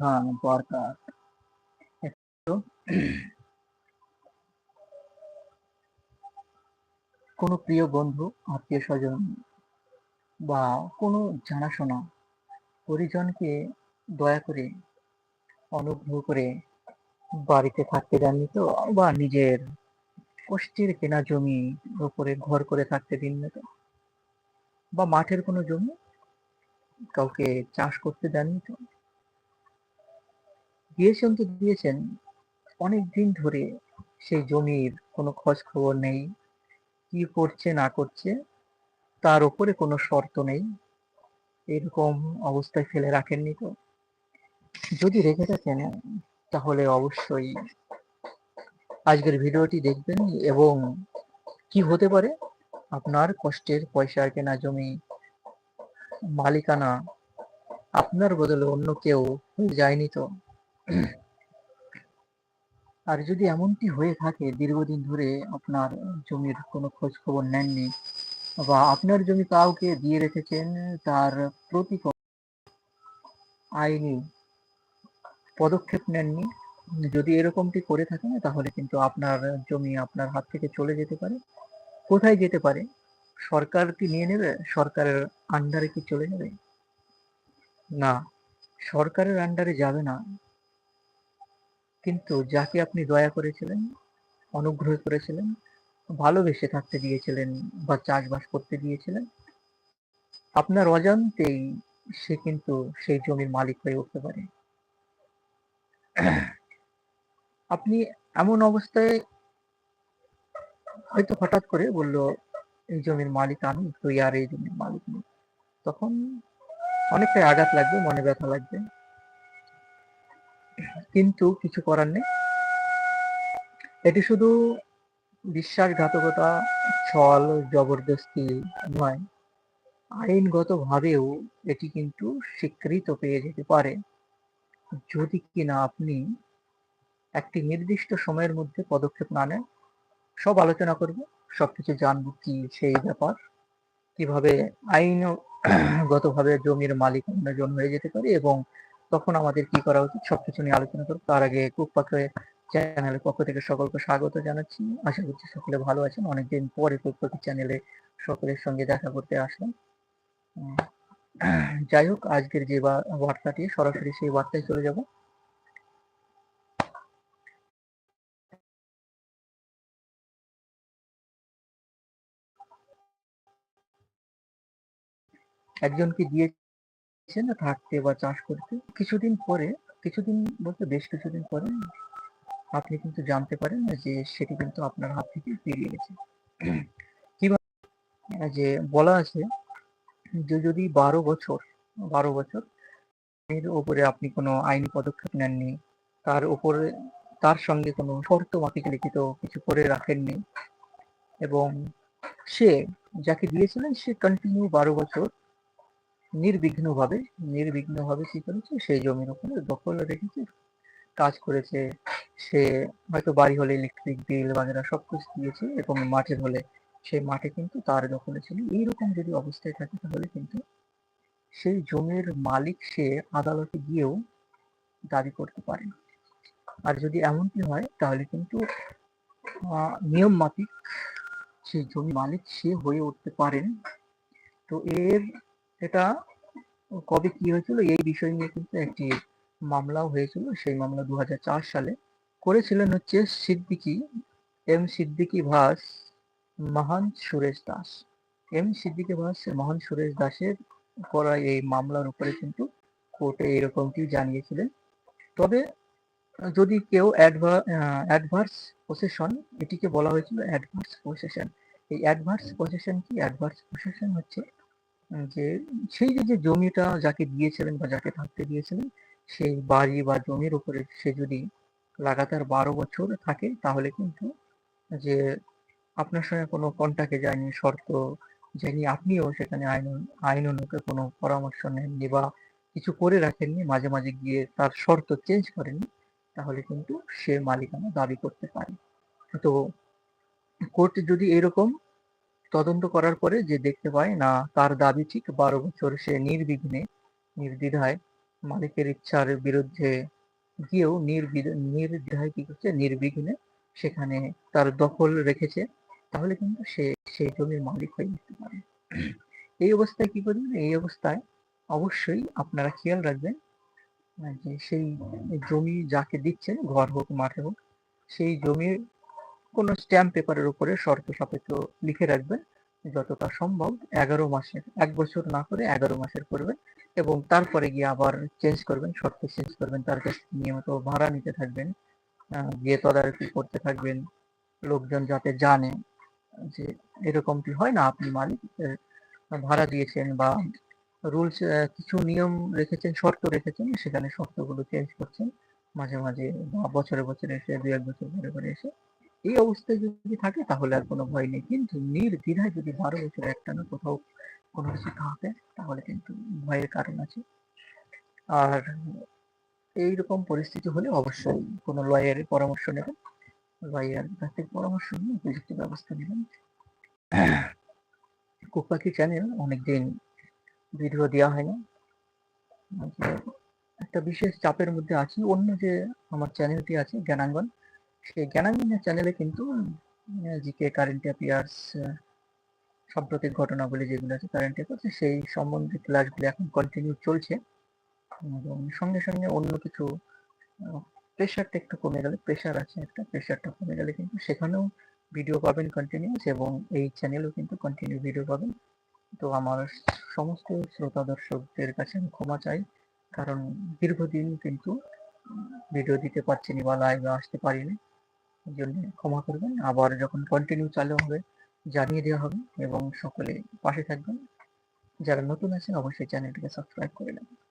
হ্যাঁ কোনো প্রিয় বন্ধু, আত্মীয় স্বজন বা কোনো জানাশোনা, পরিজনকে দয়া করে, অনুগ্রহ করে বাড়িতে থাকতে দেননি তো? বা নিজের কষ্টের কেনা জমি উপরে ঘর করে থাকতে দিননি তো? বা মাঠের কোনো জমি কাউকে চাষ করতে দেননি তো? তো দিয়েছেন। অনেক দিন ধরে সেই জমির কোনো খোঁজ খবর নেই। কি করছে, না করছে, তার উপরে কোনো শর্ত নেই। এরকম অবস্থায় ফেলে রাখেননি তো। যদি রেখে থাকেন, তাহলে অবশ্যই আজকের ভিডিওটি দেখবেন এবং কি হতে পারে? আপনার কষ্টের পয়সা কেনা জমি, মালিকানা আপনার বদলে অন্য কেউ যায়নি তো। আর যদি এমনটি হয়ে থাকে, দীর্ঘদিন ধরে আপনার জমির কোনো খোঁজ খবর নেননি বা আপনার জমি কাউকে দিয়ে রেখেছেন, তার প্রতি আইনি পদক্ষেপ নেননি, যদি এরকমটি করে থাকেন, তাহলে কিন্তু আপনার জমি আপনার হাত থেকে চলে যেতে পারে। কোথায় যেতে পারে? সরকার কি নিয়ে নেবে? সরকারের আন্ডারে কি চলে যাবে? না, সরকারের আন্ডারে যাবে না। কিন্তু যাকে আপনি দয়া করেছিলেন, অনুগ্রহ করেছিলেন, ভালোবেসে থাকতে দিয়েছিলেন বা চাষবাস করতে দিয়েছিলেন, আপনার অজান্তেই সে কিন্তু সেই জমির মালিক হয়ে উঠতে পারে। আপনি এমন অবস্থায় হয়তো হঠাৎ করে বলল, এই জমির মালিক আমি, তুই আর এই জমির মালিক নেই। তখন অনেকটাই আঘাত লাগবে, মনে ব্যথা লাগবে। কিন্তু কিছু করার নেই। এটি শুধু বিশ্বাসঘাতকতা, ছল, জবরদস্তি নয় আইনগত ভাবেও এটি কিন্তু স্বীকৃত পেয়ে যেতে পারে। যদি কিনা আপনি একটি নির্দিষ্ট সময়ের মধ্যে পদক্ষেপ না নেন, সব আলোচনা করব, সবকিছু জানব কি সেই ব্যাপার, কীভাবে আইনগতভাবে জমির মালিক অন্যজন হয়ে যেতে পারে এবং তখন আমাদের কি করা উচিত? সবকিছু নিয়ে আলোচনা করব। তার আগে কুকপাকে চ্যানেলের পক্ষ থেকে সকলকে স্বাগত জানাচ্ছি। আশা করছি সকলে ভালো আছেন। অনেকদিন পরে কুকপাকি চ্যানেলে সকলের সঙ্গে দেখা করতে আসলাম। যাই হোক আজকের যে বার্তাটি সরাসরি সেই বার্তায় চলে যাব। একজনকে দিয়েছেন থাকতে বা চাষ করতে? কিছুদিন পরে, কিছুদিন বলতে বেশ কিছুদিন পরে আপনি কিন্তু জানতে পারেন যে সেটি কিন্তু আপনার হাত থেকে বেরিয়ে গেছে। যে বলা আছে যে যদি বারো বছর বারো বছর এর উপরে আপনি কোনো আইনি পদক্ষেপ নেননি, তার উপরে, তার সঙ্গে কোনো শর্ত মাফিক লিখিত কিছু করে রাখেননি এবং সে যাকে দিয়েছিলেন সে কন্টিনিউ বারো বছর নির্বিঘ্নভাবে নির্বিঘ্নভাবে কি করেছে? সেই জমির উপরে দখল রেখেছে, কাজ করেছে। সে হয়তো বাড়ি হলে ইলেকট্রিক বিল বাগেরা সব কিছু দিয়েছে এবং মাঠে হলে সেই মাঠে কিন্তু তার দখলে ছিল। এইরকম যদি অবস্থায় থাকে তাহলে কিন্তু সেই জমির মালিক সে আদালতে গিয়েও দাবি করতে পারে। আর যদি এমনটি হয়, তাহলে কিন্তু নিয়ম মাফিক সেই জমি মালিক সে হয়ে উঠতে পারেন। তো এর এটা কবে কি হয়েছিল? এই বিষয় নিয়ে কিন্তু একটি মামলাও হয়েছিল। সেই মামলা দু হাজার চার সালে করেছিলেন হচ্ছে সিদ্দিকি, এম সিদ্দিকি ভাস, মহান সুরেশ দাস। এম সিদ্দিকি ভাস, মহান সুরেশ দাসের করা এই মামলার উপরে কিন্তু কোর্টে এরকমটি জানিয়েছিলেন। তবে যদি কেউ অ্যাডভার্স পসেশন, এটিকে বলা হয়েছিল অ্যাডভার্স পসেশন। এই অ্যাডভার্স পসেশন কি? অ্যাডভার্স পসেশন হচ্ছে যে সেই যে জমিটা যাকে দিয়েছিলেন বা যাকে থাকতে দিয়েছিলেন সেই বাড়ি বা জমির উপরে সে যদি লাগাতার বারো বছর থাকে, তাহলে কিন্তু যে আপনার সঙ্গে কোনো কন্টাক্টে যায়নি, শর্ত যায়নি আপনিও সেখানে আইন আইন অনুকে কোনো পরামর্শ নেননি বা কিছু করে রাখেননি, মাঝে মাঝে গিয়ে তার শর্ত চেঞ্জ করেননি, তাহলে কিন্তু সে মালিকানা দাবি করতে পারে। তো কোর্ট যদি এরকম তদন্ত করার পরে যে দেখতে পায়, না, তার দাবি ঠিক বারো বছর সে নির্বিঘ্নে, নির্দ্বিধায় মালিকের ইচ্ছার বিরুদ্ধে গিয়েও নির্দ্বিধায় কি করছে? নির্বিঘ্নে সেখানে তার দখল রেখেছে। তাহলে কিন্তু সে সেই জমির মালিক হয়ে যেতে পারে। এই অবস্থায় কি করবেন? এই অবস্থায় অবশ্যই আপনারা খেয়াল রাখবেন, যে সেই জমি যাকে দিচ্ছেন, ঘর হোক, মাঠে হোক, সেই জমির কোনো স্ট্যাম্প পেপারের উপরে শর্ত সাপেক্ষ লিখে রাখবেন, যতটা সম্ভব এগারো মাসের, এক বছর না করে এগারো মাসের করবেন এবং তারপরে গিয়ে আবার চেঞ্জ করবেন, শর্ত চেঞ্জ করবেন, তার কাছে নিয়মিত ভাড়া নিতে থাকবেন গিয়ে তদারকি করতে থাকবেন, লোকজন যাতে জানে যে এরকমটি হয় না আপনি মালিক ভাড়া দিয়েছেন বা রুলস কিছু নিয়ম রেখেছেন, শর্ত রেখেছেন, সেখানে শর্তগুলো চেঞ্জ করছেন, মাঝে মাঝে বছরে বছরে এসে দুই এক বছর পরে পরে এসে এই অবস্থায় যদি থাকে, তাহলে আর কোনো ভয় নেই। কিন্তু নির্দ্বিধায় যদি বারো বছর একটানা কোথাও কোনো কিছু থাকে তাহলে কিন্তু ভয়ের কারণ আছে। আর এইরকম পরিস্থিতি হলে অবশ্যই কোনো লয়ারের পরামর্শ নেবেন। লয়ার কাছ থেকে পরামর্শ নিয়ে উপযুক্ত ব্যবস্থা নেবেন। কুপাকি চ্যানেল অনেকদিন ভিডিও দেওয়া হয়নি। আজকে একটা বিশেষ চাপের মধ্যে আছি। অন্য যে আমার চ্যানেলটি আছে, জ্ঞানাঙ্গন সেই জ্ঞানাঙ্গনের চ্যানেলে কিন্তু জিকে কারেন্ট অ্যাফেয়ার্স সাম্প্রতিক ঘটনাগুলি যেগুলো আছে কারেন্ট অ্যাফেয়ার্স সেই সম্বন্ধে ক্লাসগুলো এখন কন্টিনিউ চলছে। এবং সঙ্গে সঙ্গে অন্য কিছু প্রেশারটা একটু কমে গেলে প্রেশার আছে একটা প্রেশারটা কমে গেলে কিন্তু সেখানেও ভিডিও পাবেন কন্টিনিউস এবং এই চ্যানেলেও কিন্তু কন্টিনিউ ভিডিও পাবেন। তো আমার সমস্ত শ্রোতা দর্শকদের কাছে আমি ক্ষমা চাই, কারণ দীর্ঘদিন কিন্তু ভিডিও দিতে পারছিনি বা লাইভে আসতে পারিনি। জন্য ক্ষমা করবেন। আবার যখন কন্টিনিউ চালু হবে, জানিয়ে দেওয়া হবে এবং সকলে পাশে থাকবেন। যারা নতুন আছেন, অবশ্যই চ্যানেলটিকে সাবস্ক্রাইব করে নেবেন।